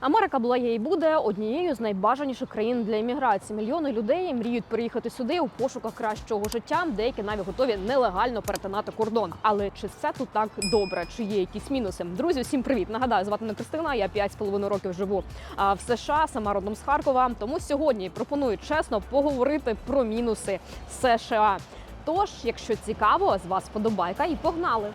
Америка була є і буде однією з найбажаніших країн для імміграції. Мільйони людей мріють приїхати сюди у пошуках кращого життя. Деякі навіть готові нелегально перетинати кордон. Але чи все тут так добре? Чи є якісь мінуси? Друзі, всім привіт! Нагадаю, звати мене Кристина. Я 5,5 років живу в США, сама родом з Харкова. Тому сьогодні пропоную чесно поговорити про мінуси США. Тож, якщо цікаво, з вас подобайка і погнали.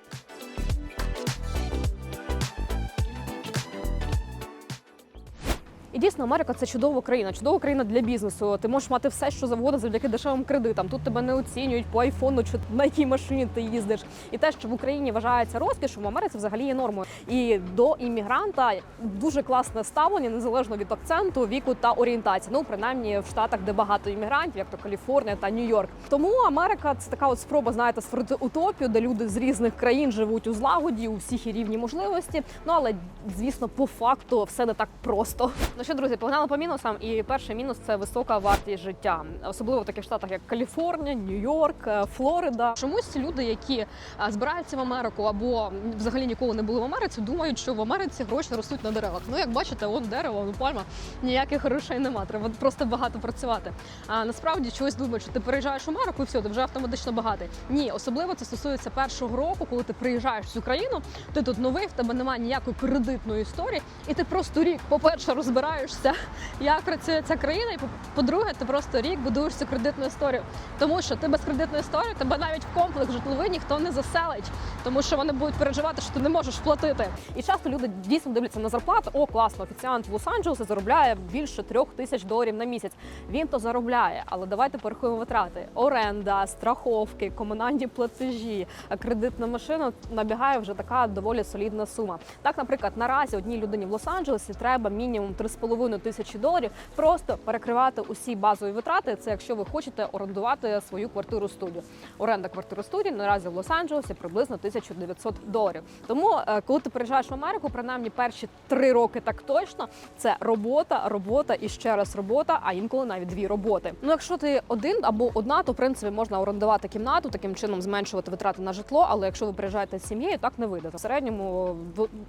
І дійсно, Америка це чудова країна, чудова країна для бізнесу. Ти можеш мати все, що завгодно завдяки дешевим кредитам. Тут тебе не оцінюють по айфону, чи на якій машині ти їздиш. І те, що в Україні вважається розкішом, в Америці взагалі є нормою. І до іммігранта дуже класне ставлення, незалежно від акценту, віку та орієнтації. Ну, принаймні в штатах, де багато іммігрантів, як то Каліфорнія та Нью-Йорк. Тому Америка це така от спроба, знаєте, створити утопію, де люди з різних країн живуть у злагоді, у всіх і рівні можливості. Ну але звісно, по факту все не так просто. Що, друзі, погнали по мінусам. І перший мінус це висока вартість життя, особливо в таких штатах, як Каліфорнія, Нью-Йорк, е, Флорида. Чомусь люди, які е, збираються в Америку або взагалі ніколи не були в Америці, думають, що в Америці гроші ростуть на деревах. Ну як бачите, он дерево, ну пальма, ніяких грошей нема. Треба просто багато працювати. А насправді чогось думають, що ти переїжджаєш в Америку і все, ти вже автоматично багатий. Ні, особливо це стосується першого року, коли ти приїжджаєш в цю країну. Ти тут новий, в тебе немає ніякої кредитної історії, і ти просто рік, по-перше, розбираєшся, як працює ця країна, і по- по-друге, ти просто рік будуєш цю кредитну історію. Тому що ти без кредитної історії тебе навіть в комплекс житловий ніхто не заселить, тому що вони будуть переживати, що ти не можеш платити. І часто люди дійсно дивляться на зарплату. О, класно, офіціант в Лос-Анджелесі заробляє більше трьох тисяч доларів на місяць. Він то заробляє, але давайте порахуємо витрати: оренда, страховки, комунальні платежі, а кредитна машина набігає вже така доволі солідна сума. Так, наприклад, наразі одній людині в Лос-Анджелесі треба мінімум 3,5 тисячі доларів просто перекривати усі базові витрати. Це якщо ви хочете орендувати свою квартиру студію. Оренда квартири студії наразі в Лос-Анджелесі приблизно 1900 доларів. Тому, е, коли ти приїжджаєш в Америку, принаймні перші три роки так точно це робота, робота і ще раз робота, а інколи навіть дві роботи. Ну, якщо ти один або одна, то в принципі можна орендувати кімнату, таким чином зменшувати витрати на житло. Але якщо ви приїжджаєте з сім'єю, так не вийде. В середньому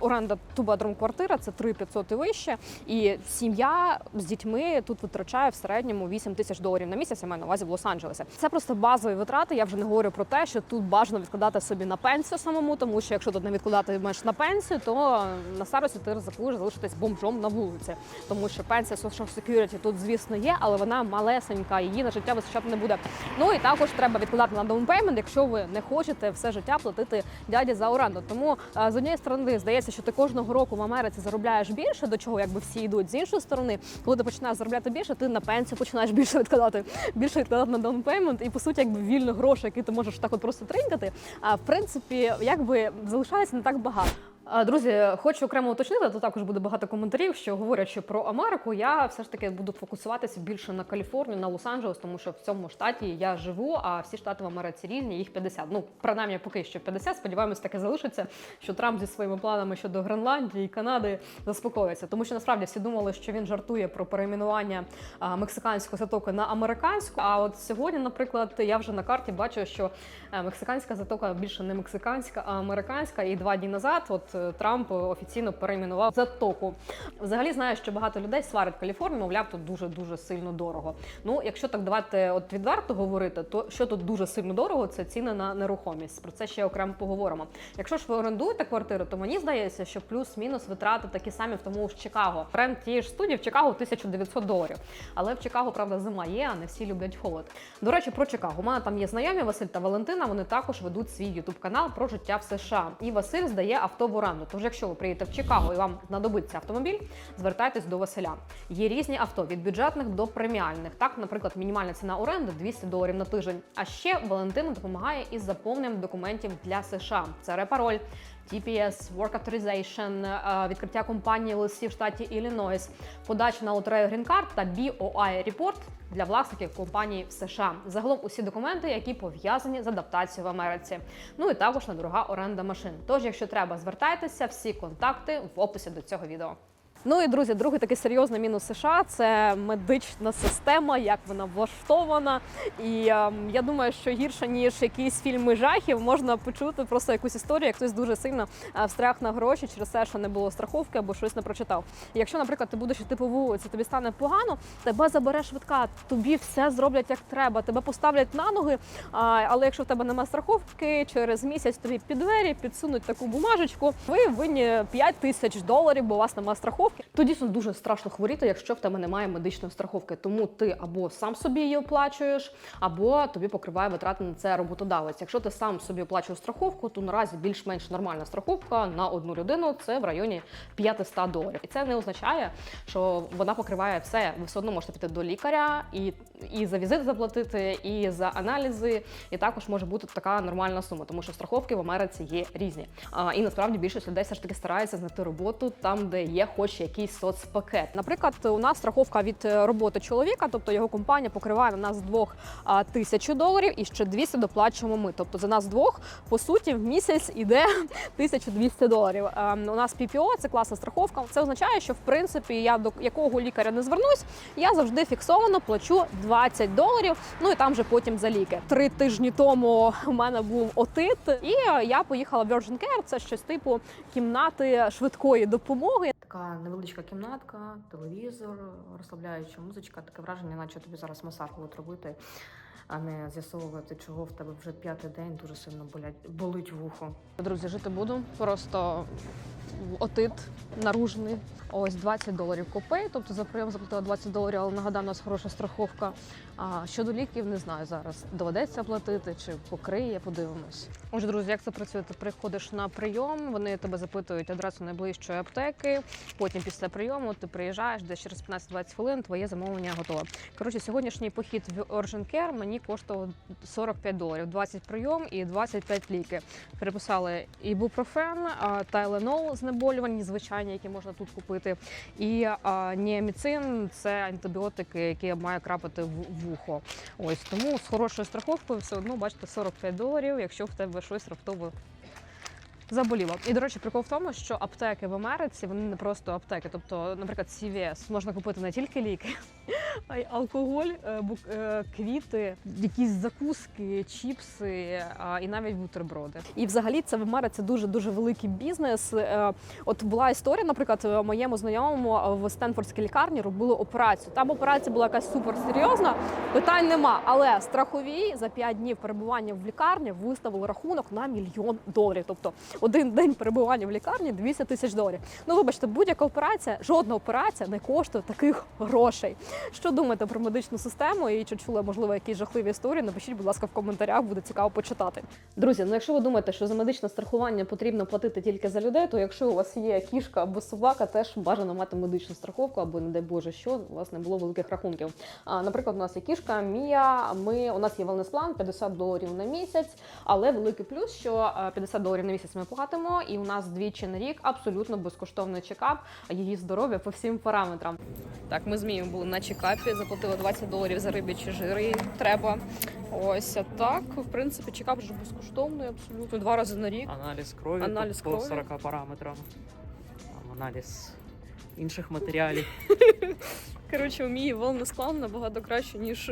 оренда тубадром квартира це 3500 і вище, і сім'я з дітьми тут витрачає в середньому 8 тисяч доларів на місяць. Я маю на увазі в Лос-Анджелесі. Це просто базові витрати. Я вже не говорю про те, що тут бажано відкладати собі на пенсію самому, тому що якщо тут не відкладати маєш на пенсію, то на старості ти ризикуєш залишитись бомжом на вулиці, тому що пенсія Social Security тут, звісно, є, але вона малесенька, її на життя вистачати не буде. Ну і також треба відкладати на даунпеймент, якщо ви не хочете все життя платити дяді за оренду. Тому е, з однієї сторони здається, що ти кожного року в Америці заробляєш більше, до чого якби всі йдуть. З іншої сторони, коли ти починаєш заробляти більше, ти на пенсію починаєш більше відкладати, більше відкладати на даунпеймент, і по суті, якби вільно гроші, які ти можеш так от просто тринькати. А в принципі, якби залишається не так багато. Друзі, хочу окремо уточнити, тут також буде багато коментарів, що говорячи про Америку, я все ж таки буду фокусуватися більше на Каліфорнію, на Лос-Анджелес, тому що в цьому штаті я живу, а всі штати в Америці різні, їх 50. Ну, принаймні, поки що 50. Сподіваємось, таке залишиться, що Трамп зі своїми планами щодо Гренландії і Канади заспокоїться. Тому що насправді всі думали, що він жартує про перейменування а, мексиканської затоки на американську. А от сьогодні, наприклад, я вже на карті бачу, що е, мексиканська затока більше не мексиканська, а американська. І два дні назад, от Трамп офіційно перейменував затоку. Взагалі знаю, що багато людей сварять Каліфорнію, мовляв, тут дуже дуже сильно дорого. Ну, якщо так давати от відверто говорити, то що тут дуже сильно дорого, це ціни на нерухомість. Про це ще окремо поговоримо. Якщо ж ви орендуєте квартиру, то мені здається, що плюс-мінус витрати такі самі в тому ж Чикаго. Рент тієї ж студії в Чикаго 1900 доларів. Але в Чикаго, правда, зима є, а не всі люблять холод. До речі, про Чикаго. У мене там є знайомі Василь та Валентина. Вони також ведуть свій ютуб канал про життя в США. І Василь здає авто в оренду. Тож, якщо ви приїдете в Чикаго і вам знадобиться автомобіль, звертайтесь до Василя. Є різні авто від бюджетних до преміальних. Так, наприклад, мінімальна ціна оренди 200 доларів на тиждень. А ще Валентина допомагає із заповненням документів для США. Це репароль. TPS, Work Authorization, е, відкриття компанії в листі в штаті Іллінойс, подача на лотерею Green Card та BOI Report для власників компанії в США. Загалом усі документи, які пов'язані з адаптацією в Америці. Ну і також недорога оренда машин. Тож, якщо треба, звертайтеся, всі контакти в описі до цього відео. Ну і друзі, другий такий серйозний мінус США це медична система, як вона влаштована. І ем, я думаю, що гірше ніж якісь фільми жахів, можна почути просто якусь історію, як хтось дуже сильно е, встряг на гроші через те, що не було страховки або щось не прочитав. І якщо, наприклад, ти будеш йти по вулиці, тобі стане погано, тебе забере швидка, тобі все зроблять як треба, тебе поставлять на ноги. Але якщо в тебе немає страховки, через місяць тобі під двері підсунуть таку бумажечку. Ви винні 5 тисяч доларів, бо у вас немає страховки. Тоді дійсно дуже страшно хворіти, якщо в тебе немає медичної страховки. Тому ти або сам собі її оплачуєш, або тобі покриває витрати на це роботодавець. Якщо ти сам собі оплачуєш страховку, то наразі більш-менш нормальна страховка на одну людину це в районі 500 доларів. І це не означає, що вона покриває все. Ви все одно можете піти до лікаря і, і за візит заплатити, і за аналізи. І також може бути така нормальна сума, тому що страховки в Америці є різні. А, і насправді більшість людей все ж таки старається знайти роботу там, де є хоч якийсь соцпакет. Наприклад, у нас страховка від е, роботи чоловіка, тобто його компанія покриває на нас двох тисячу доларів і ще 200 доплачуємо ми. Тобто за нас двох по суті в місяць іде 1200 доларів. У нас PPO – це класна страховка. Це означає, що в принципі я до якого лікаря не звернусь, я завжди фіксовано плачу 20 доларів. Ну і там вже потім за ліки. Три тижні тому у мене був отит, і я поїхала в Virgin Care. Це щось типу кімнати швидкої допомоги. Така невеличка кімнатка, телевізор, розслабляюча музичка. Таке враження, наче тобі зараз масаж будуть робити, а не з'ясовувати, чого в тебе вже п'ятий день дуже сильно болять болить вухо. Друзі, жити буду просто отит наружний. Ось 20 доларів копей, тобто за прийом заплатила 20 доларів, але нагадаю, у нас хороша страховка. А щодо ліків, не знаю зараз. Доведеться платити чи покриє, подивимось. Отже, друзі, як це працює? Ти приходиш на прийом, вони тебе запитують адресу найближчої аптеки. Потім після прийому ти приїжджаєш, десь через 15-20 хвилин твоє замовлення готове. Коротше, сьогоднішній похід в Urgent Care мені коштував 45 доларів, 20 прийом і 25 ліки. Переписали ібупрофен, тайленол знеболювальні, звичайні, які можна тут купити, і ніаміцин це антибіотики, які має крапити в вухо. Ось тому з хорошою страховкою все одно бачите 45 доларів, якщо в тебе щось раптово. Заболіло. І, до речі, прикол в тому, що аптеки в Америці вони не просто аптеки. Тобто, наприклад, CVS можна купити не тільки ліки, а й алкоголь, е, е, квіти, якісь закуски, чіпси і навіть бутерброди. І взагалі це в Америці дуже дуже великий бізнес. Е, От була історія, наприклад, моєму знайомому в Стенфордській лікарні робили операцію. Там операція була якась суперсерйозна, питань нема. Але страхові за 5 днів перебування в лікарні виставили рахунок на мільйон доларів. Тобто один день перебування в лікарні 200 тисяч доларів. Ну вибачте, будь-яка операція, жодна операція не коштує таких грошей. Що думаєте про медичну систему і чи чули, можливо, якісь жахливі історії? Напишіть, будь ласка, в коментарях, буде цікаво почитати. Друзі, ну якщо ви думаєте, що за медичне страхування потрібно платити тільки за людей, то якщо у вас є кішка або собака, теж бажано мати медичну страховку, або не дай Боже, що у вас не було великих рахунків. А, наприклад, у нас є кішка Мія. Ми у нас є wellness-план 50 доларів на місяць, але великий плюс, що е, 50 доларів на місяць ми платимо, і у нас двічі на рік абсолютно безкоштовний чекап її здоров'я по всім параметрам. Так, ми з Мією були на чекапі, заплатили 20 доларів за рибячі жири. Треба. Ось а так, в принципі, чекап вже безкоштовний, абсолютно два рази на рік. Аналіз крові Аналіз по крові. 40 параметрам. Аналіз інших матеріалів. Коротше, у Мії wellness план набагато краще, ніж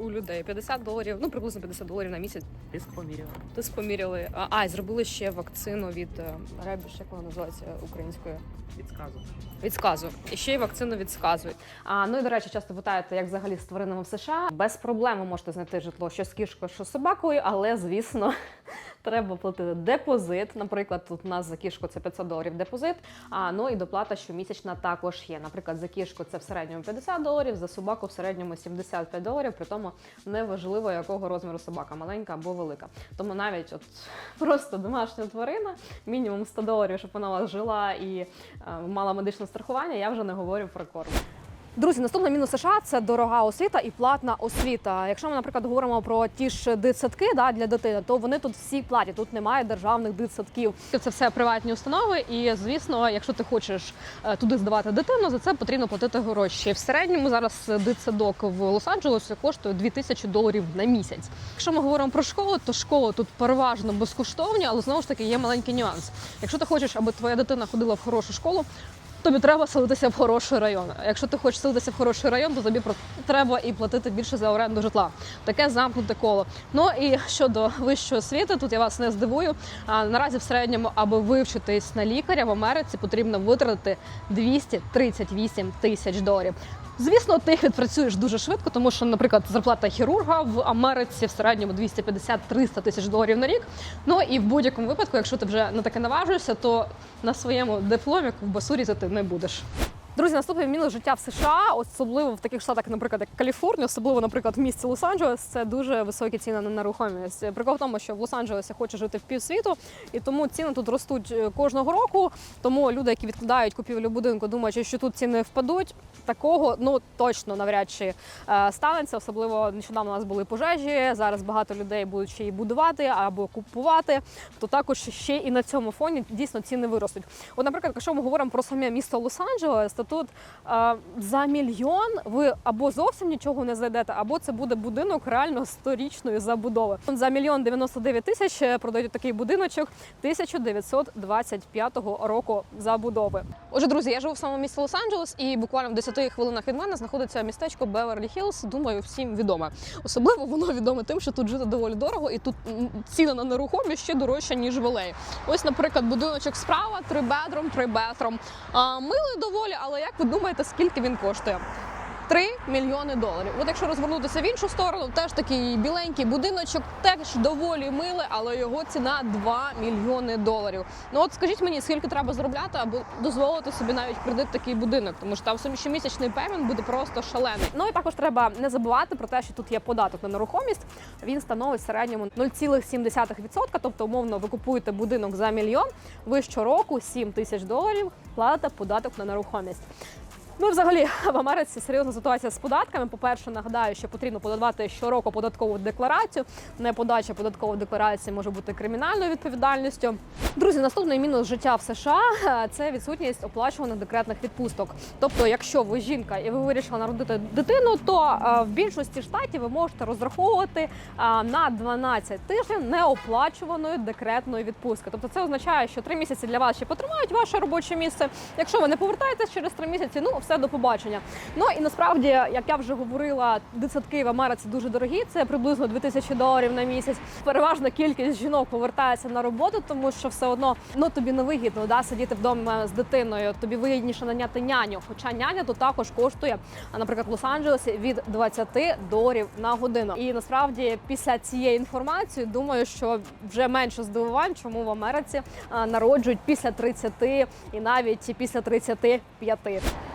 у, людей. 50 доларів, ну приблизно 50 доларів на місяць. Тиск поміряв. Ти споміряли. А, а і зробили ще вакцину від е, ребіш, як вона називається українською. Підсказу. Від сказу. І ще й вакцину від сказу. А, ну і до речі, часто питаєте, як взагалі з тваринами в США. Без проблем ви можете знайти житло що з кішкою, що з собакою, але звісно, треба платити депозит. Наприклад, тут у нас за кішку це 500 доларів депозит. А ну і доплата щомісячна також є. Наприклад, за кішку це в середньому 50 доларів, за собаку в середньому 75 доларів. При тому неважливо, якого розміру собака, маленька або велика. Тому навіть от просто домашня тварина, мінімум 100 доларів, щоб вона у вас жила і е, мала медичне страхування. Я вже не говорю про корм. Друзі, наступний мінус США це дорога освіта і платна освіта. Якщо ми, наприклад, говоримо про ті ж дитсадки да, для дитини, то вони тут всі платять. Тут немає державних дитсадків. Це все приватні установи. І звісно, якщо ти хочеш е, туди здавати дитину, за це потрібно платити гроші. В середньому зараз дитсадок в Лос-Анджелесі коштує 2000 доларів на місяць. Якщо ми говоримо про школу, то школи тут переважно безкоштовні, але знову ж таки є маленький нюанс. Якщо ти хочеш, аби твоя дитина ходила в хорошу школу. Тобі треба селитися в хороший район. Якщо ти хочеш селитися в хороший район, то тобі треба і платити більше за оренду житла. Таке замкнуте коло. Ну і щодо вищої освіти, тут я вас не здивую. А наразі в середньому, аби вивчитись на лікаря в Америці, потрібно витратити 238 тисяч доларів. Звісно, ти їх відпрацюєш дуже швидко, тому що, наприклад, зарплата хірурга в Америці в середньому 250-300 тисяч доларів на рік. Ну і в будь-якому випадку, якщо ти вже на таке наважуєшся, то на своєму дипломі в басурі ти не будеш. Друзі, наступний мінус життя в США, особливо в таких штатах, наприклад, як Каліфорнія, особливо, наприклад, в місті Лос-Анджелес, це дуже високі ціни на нерухомість. Прикол в тому, що в Лос-Анджелесі хоче жити в півсвіту, і тому ціни тут ростуть е, кожного року. Тому люди, які відкладають купівлю будинку, думаючи, що тут ціни впадуть, такого ну точно навряд чи е, станеться. Особливо нещодавно у нас були пожежі. Зараз багато людей будуть ще й будувати або купувати. То також ще і на цьому фоні дійсно ціни виростуть. От, наприклад, якщо ми говоримо про саме місто Лос-Анджелес, то тут е, за мільйон ви або зовсім нічого не знайдете, або це буде будинок реально сторічної забудови. За мільйон 99 тисяч е, продають такий будиночок 1925 року забудови. Отже, друзі, я живу в самому місті Лос-Анджелес, і буквально в 10 хвилинах від мене знаходиться містечко Беверлі Хіллз. Думаю, всім відоме. Особливо воно відоме тим, що тут жити доволі дорого, і тут м, ціни на нерухомість ще дорожче, ніж в LA. Ось, наприклад, будиночок справа, три бедром, три бетром. А, милий доволі, але як ви думаєте, скільки він коштує? 3 мільйони доларів. От якщо розвернутися в іншу сторону, теж такий біленький будиночок, теж доволі милий, але його ціна 2 мільйони доларів. Ну от скажіть мені, скільки треба заробляти, аби дозволити собі навіть кредит такий будинок, тому що там щомісячний пемент буде просто шалений. Ну і також треба не забувати про те, що тут є податок на нерухомість. Він становить в середньому 0,7%. Тобто, умовно, ви купуєте будинок за мільйон. Ви щороку 7 тисяч доларів платите податок на нерухомість. Ну, взагалі, в Америці серйозна ситуація з податками. По-перше, нагадаю, що потрібно подавати щороку податкову декларацію. Неподача податкової декларації може бути кримінальною відповідальністю. Друзі, наступний мінус життя в США це відсутність оплачуваних декретних відпусток. Тобто, якщо ви жінка і ви вирішили народити дитину, то е, в більшості штатів ви можете розраховувати е, на 12 тижнів неоплачуваної декретної відпустки. Тобто, це означає, що три місяці для вас ще потримають ваше робоче місце. Якщо ви не повертаєтесь через три місяці, ну все до побачення. Ну і насправді, як я вже говорила, дитсадки в Америці дуже дорогі. Це приблизно 2000 доларів на місяць. Переважна кількість жінок повертається на роботу, тому що все одно ну тобі не вигідно да, сидіти вдома з дитиною. Тобі вигідніше наняти няню. Хоча няня тут також коштує, а, наприклад, в Лос-Анджелесі від 20 доларів на годину. І насправді після цієї інформації думаю, що вже менше здивувань, чому в Америці народжують після 30 і навіть після 35.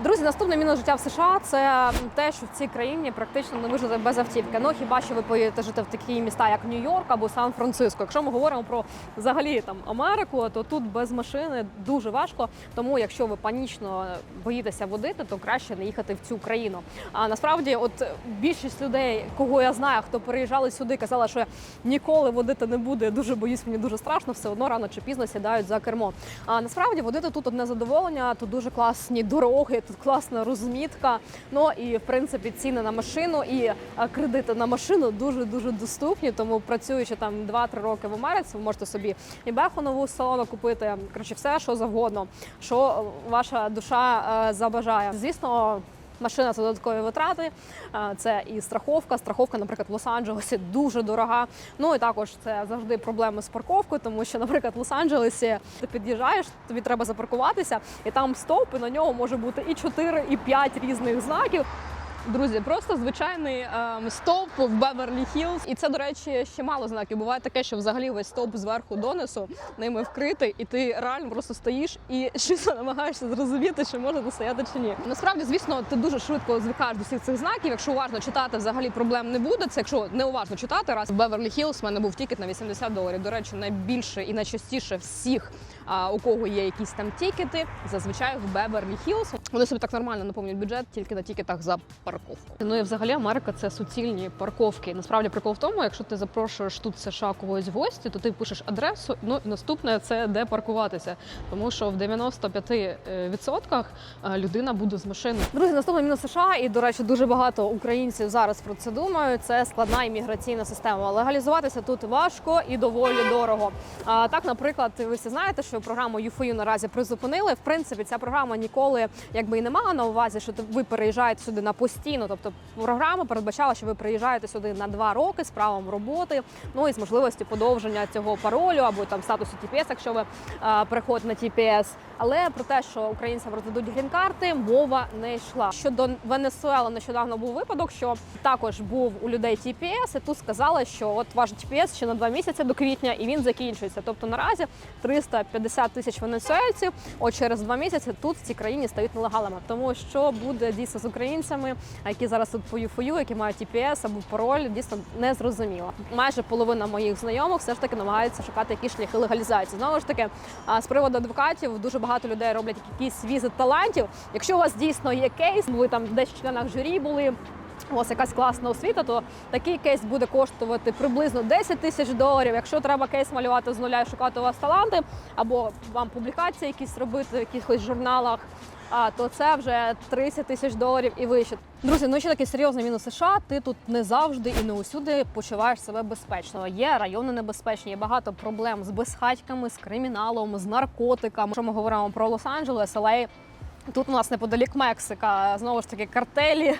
Друзі, наступний мінус життя в США це те, що в цій країні практично не вижити без автівки. Ну хіба що ви поїдете жити в такі міста, як Нью-Йорк або Сан-Франциско. Якщо ми говоримо про взагалі там Америку, то тут без машини дуже важко. Тому, якщо ви панічно боїтеся водити, то краще не їхати в цю країну. А насправді, от більшість людей, кого я знаю, хто переїжджали сюди, казала, що я ніколи водити не буду. Я дуже боюсь, мені дуже страшно, все одно рано чи пізно сідають за кермо. А насправді водити тут одне задоволення, тут дуже класні дороги, тут класна розмітка. Ну і в принципі ціни на машину і кредити на машину дуже дуже доступні. Тому працюючи там 2-3 роки в Америці, ви можете собі і беху нову салону купити. Коротше, все, що завгодно, що ваша душа е, забажає. Звісно. Машина це додаткові витрати, це і страховка. Страховка, наприклад, в Лос-Анджелесі дуже дорога. Ну і також це завжди проблеми з парковкою, тому що, наприклад, в Лос-Анджелесі ти під'їжджаєш, тобі треба запаркуватися, і там стовп, і на нього може бути і 4, і 5 різних знаків. Друзі, просто звичайний ем, стовп в Беверлі Хілз. І це, до речі, ще мало знаків. Буває таке, що взагалі весь стовп зверху донизу ними вкритий, і ти реально просто стоїш і щось намагаєшся зрозуміти, чи можна тут стояти чи ні. Насправді, звісно, ти дуже швидко звикаєш до всіх цих знаків. Якщо уважно читати, взагалі проблем не буде. Це якщо не уважно читати, раз в Беверлі Хілз в мене був тікет на 80 доларів. До речі, найбільше і найчастіше всіх, у кого є якісь там тікети, зазвичай в Беверлі Хілз. Вони собі так нормально наповнюють бюджет тільки на тікетах за парковку. Ну і взагалі Америка це суцільні парковки. Насправді прикол в тому, якщо ти запрошуєш тут США когось в гості, то ти пишеш адресу. Ну і наступне це де паркуватися. Тому що в 95% е, людина буде з машини. Друзі, наступний мінус США, і до речі, дуже багато українців зараз про це думають. Це складна імміграційна система. Легалізуватися тут важко і доволі дорого. А так, наприклад, ви всі знаєте, що програму UFU наразі призупинили. В принципі, ця програма ніколи якби і не мала на увазі, що ви переїжджаєте сюди на постійно. Тобто програма передбачала, що ви приїжджаєте сюди на два роки з правом роботи, ну і з можливості подовження цього паролю або там статусу TPS, якщо ви а, переходите на TPS. Але про те, що українцям роздадуть грін-карти, мова не йшла. Щодо Венесуели, нещодавно був випадок, що також був у людей TPS, і тут сказали, що от ваш TPS ще на два місяці до квітня, і він закінчується. Тобто наразі 350 тисяч венесуельців, от через два місяці тут в цій країні стають нелегалами. Тому що буде дійсно з українцями, які зараз тут по ЮФОЮ, які мають TPS або пароль, дійсно не зрозуміло. Майже половина моїх знайомих все ж таки намагаються шукати якісь шляхи легалізації. Знову ж таки, з приводу адвокатів дуже багато людей роблять якісь візи талантів. Якщо у вас дійсно є кейс, ви там десь в членах журі були. У вас якась класна освіта, то такий кейс буде коштувати приблизно 10 тисяч доларів. Якщо треба кейс малювати з нуля і шукати у вас таланти, або вам публікації якісь робити в якихось журналах, а то це вже 30 тисяч доларів і вище. Друзі, ну ще такий серйозний мінус США. Ти тут не завжди і не усюди почуваєш себе безпечно. Є райони небезпечні, є багато проблем з безхатьками, з криміналом, з наркотиками. Якщо ми говоримо про Лос-Анджелес, LA, Тут у нас неподалік Мексика, знову ж таки, картелі,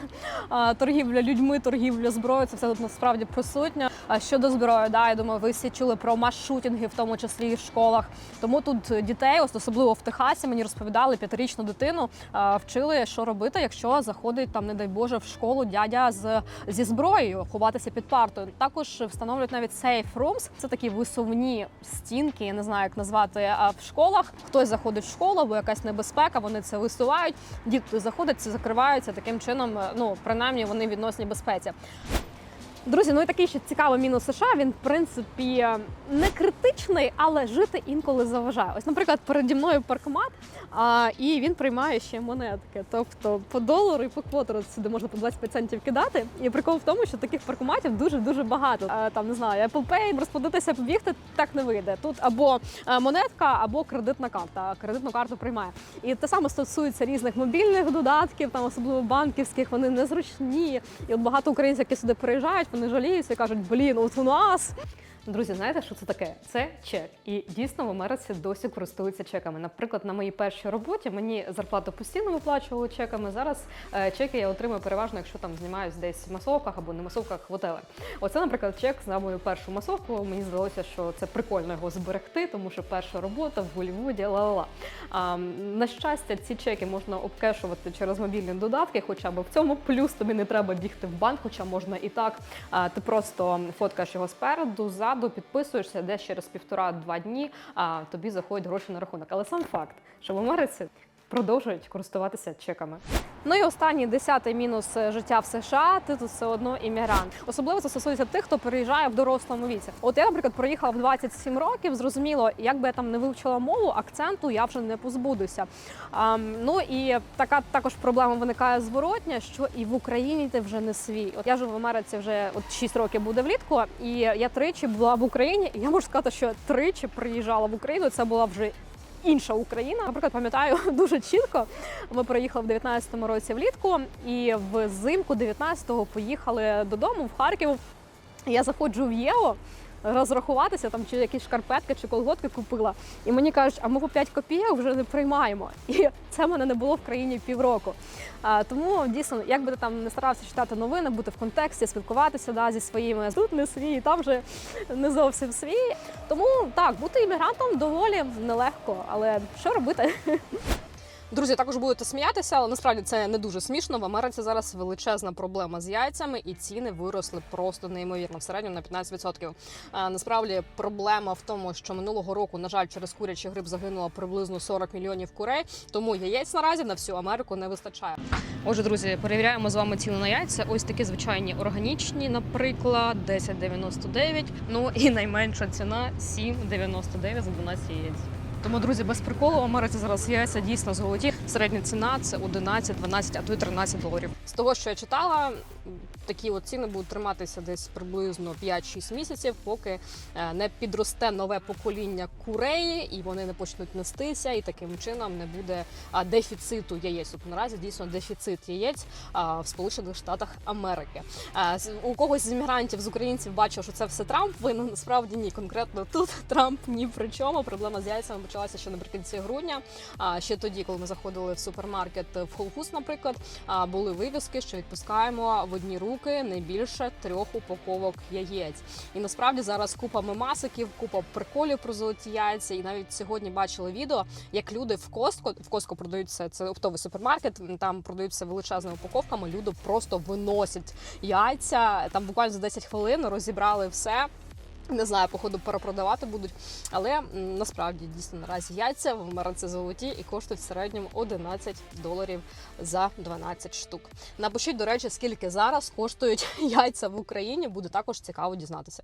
торгівля людьми, торгівля зброєю. Це все тут насправді присутньо. А щодо зброї, да, я думаю, ви всі чули про мас-шутінги, в тому числі і в школах. Тому тут дітей, особливо в Техасі, мені розповідали п'ятирічну дитину, вчили, що робити, якщо заходить там, не дай Боже, в школу дядя з зі зброєю, ховатися під партою. Також встановлюють навіть safe rooms. Це такі висувні стінки, я не знаю, як назвати в школах. Хтось заходить в школу, або якась небезпека, вони це висувають. Діти заходять, закриваються таким чином. е, Ну принаймні вони відносні безпеці. Друзі, ну і такий ще цікавий мінус США. Він, в принципі, не критичний, але жити інколи заважає. Ось, наприклад, переді мною паркомат, а, і він приймає ще монетки. Тобто по долару і по квотеру сюди можна по 20 центів кидати. І прикол в тому, що таких паркоматів дуже дуже багато. А, там не знаю, Apple Pay, розплодитися, побігти так не вийде. Тут або монетка, або кредитна карта. Кредитну карту приймає. І те саме стосується різних мобільних додатків, там особливо банківських, вони незручні. І от багато українців, які сюди приїжджають, вони жаліються і кажуть, блін, от у нас. Друзі, знаєте, що це таке? Це чек. І дійсно в Америці досі користуються чеками. Наприклад, на моїй першій роботі мені зарплату постійно виплачували чеками. Зараз е, чеки я отримую переважно, якщо там знімаюсь десь в масовках або не масовках готеле. Оце, наприклад, чек на мою першу масовку. Мені здалося, що це прикольно його зберегти, тому що перша робота в Голлівуді, ла-ла-ла. А, на щастя, ці чеки можна обкешувати через мобільні додатки, хоча б в цьому плюс тобі не треба бігти в банк, хоча можна і так. А, ти просто фоткаєш його спереду, ззаду, підписуєшся, десь через півтора-два дні а, тобі заходять гроші на рахунок. Але сам факт, що в Америці продовжують користуватися чеками. Ну і останній десятий мінус е, життя в США. Ти тут все одно іммігрант. Особливо це стосується тих, хто переїжджає в дорослому віці. От я, наприклад, проїхала в 27 років. Зрозуміло, як би я там не вивчила мову, акценту я вже не позбудуся. А, ну і така також проблема виникає зворотня, що і в Україні ти вже не свій. От я живу в Америці вже от 6 років буде влітку, і я тричі була в Україні, і я можу сказати, що тричі приїжджала в Україну. Це була вже інша Україна. Наприклад, пам'ятаю дуже чітко. Ми приїхали в 19-му році влітку, і взимку 19-го поїхали додому в Харків. Я заходжу в ЄО. Розрахуватися там, чи якісь шкарпетки, чи колготки купила. І мені кажуть, а ми по 5 копійок вже не приймаємо. І це в мене не було в країні півроку. А, тому дійсно, як би ти там не старався читати новини, бути в контексті, спілкуватися да, зі своїми тут не свій, там вже не зовсім свій. Тому так, бути іммігрантом доволі нелегко, але що робити? Друзі, також будете сміятися, але насправді це не дуже смішно. В Америці зараз величезна проблема з яйцями, і ціни виросли просто неймовірно в середньому на 15%. А, насправді проблема в тому, що минулого року, на жаль, через курячий грип загинуло приблизно 40 мільйонів курей. Тому яєць наразі на всю Америку не вистачає. Отже, друзі, перевіряємо з вами ціну на яйця. Ось такі звичайні органічні, наприклад, 10,99. Ну і найменша ціна 7,99 за 12 яєць. Тому, друзі, без приколу в Америці зараз яйця дійсно золоті. Середня ціна це 11, 12, а то й 13 доларів. З того, що я читала, такі от ціни будуть триматися десь приблизно 5-6 місяців, поки е, не підросте нове покоління курей, і вони не почнуть нестися, і таким чином не буде дефіциту яєць. Тобто наразі дійсно дефіцит яєць в Сполучених Штатах Америки. У когось з іммігрантів з українців бачив, що це все Трамп винен. Насправді ні, конкретно тут Трамп ні при чому. Проблема з яйцями почалася ще наприкінці грудня. А ще тоді, коли ми заходили в супермаркет в Foods, наприклад, були вивіски, що відпускаємо одні руки не більше трьох упаковок яєць. І насправді зараз купа мемасиків, купа приколів про золоті яйця. І навіть сьогодні бачили відео, як люди в Костко в Костко продаються це оптовий супермаркет. Там продаються величезними упаковками. Люди просто виносять яйця. Там буквально за 10 хвилин розібрали все. Не знаю, походу перепродавати будуть, але насправді дійсно наразі яйця в Америці золоті і коштують в середньому 11 доларів за 12 штук. Напишіть, до речі, скільки зараз коштують яйця в Україні. Буде також цікаво дізнатися.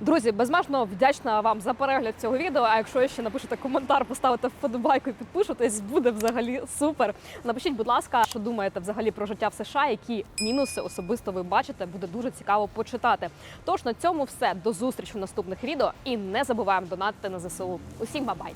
Друзі, безмежно вдячна вам за перегляд цього відео. А якщо ще напишете коментар, поставите вподобайку і підпишетесь, буде взагалі супер. Напишіть, будь ласка, що думаєте взагалі про життя в США, які мінуси особисто ви бачите. Буде дуже цікаво почитати. Тож на цьому все. До зустрічі наступних відео і не забуваємо донатити на ЗСУ. Усім бабай!